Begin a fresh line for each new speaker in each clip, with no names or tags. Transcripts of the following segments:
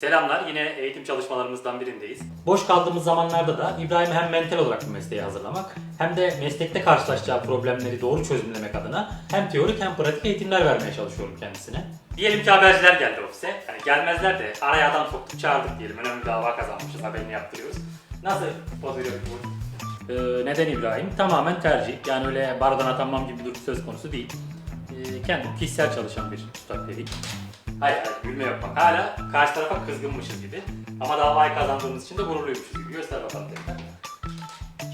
Selamlar, yine eğitim çalışmalarımızdan birindeyiz. Boş kaldığımız zamanlarda da İbrahim'i hem mental olarak bu mesleğe hazırlamak hem de meslekte karşılaşacağı problemleri doğru çözümlemek adına hem teorik hem pratik eğitimler vermeye çalışıyorum kendisine. Diyelim ki haberciler geldi ofise. Yani gelmezler de araya adam soktuk çağırdık diyelim. Önemli dava kazanmışız haberini yaptırıyoruz. Nasıl poz veriyoruz bu? Ee, neden İbrahim? Tamamen tercih. Yani öyle bardan atanmam gibi bir söz konusu değil. Ee, kendim kişisel çalışan bir üstad dedik. Hayır hayır gülme yok bak. Hala karşı tarafa kızgınmışız gibi. Ama davayı kazandığımız için de gururluymuşuz gibi. Göster bakalım tekrar.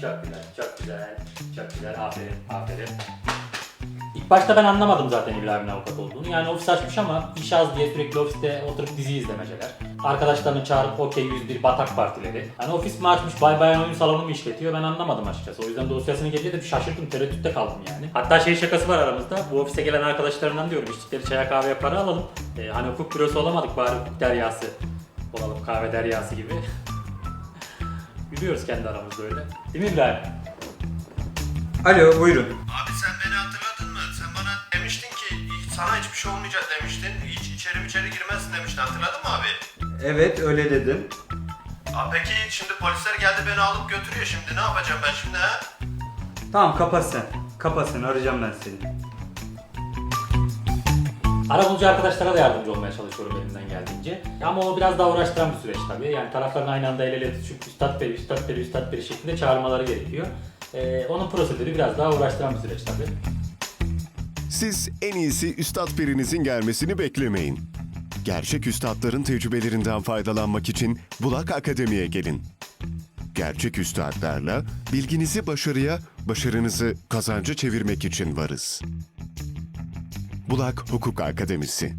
Çok güzel, çok güzel, çok güzel. Aferin, aferin. Başta ben anlamadım zaten İbrahim'in avukat olduğunu. Yani ofis açmış ama iş az diye sürekli ofiste oturup dizi izlemeceler. Arkadaşlarını çağırıp okey 101 batak partileri. Yani ofis mi açmış, bay bayan oyun salonu mu işletiyor ben anlamadım açıkçası. O yüzden dosyasını gelince de bir şaşırdım, tereddütte kaldım yani. Hatta şey şakası var aramızda. Bu ofise gelen arkadaşlarımdan diyorum içtikleri çaya kahveye para alalım. Ee, hani hukuk bürosu olamadık bari deryası olalım kahve deryası gibi. Gülüyoruz kendi aramızda öyle. Değil mi İbrahim?
Alo buyurun.
Sana hiçbir şey olmayacak demiştin. Hiç içeri içeri girmezsin demiştin. Hatırladın mı abi?
Evet öyle dedim.
Abi peki şimdi polisler geldi beni alıp götürüyor şimdi. Ne yapacağım ben şimdi ha?
Tamam kapat sen. Kapat sen arayacağım ben seni.
Arabulucu arkadaşlara da yardımcı olmaya çalışıyorum elimden geldiğince. Ama o biraz daha uğraştıran bir süreç tabii. Yani tarafların aynı anda el ele tutuşup üstad beri, üstad beri, üstad beri şeklinde çağırmaları gerekiyor. Ee, onun prosedürü biraz daha uğraştıran bir süreç tabii.
Siz en iyisi üstad birinizin gelmesini beklemeyin. Gerçek üstadların tecrübelerinden faydalanmak için Bulak Akademi'ye gelin. Gerçek üstadlarla bilginizi başarıya, başarınızı kazanca çevirmek için varız. Bulak Hukuk Akademisi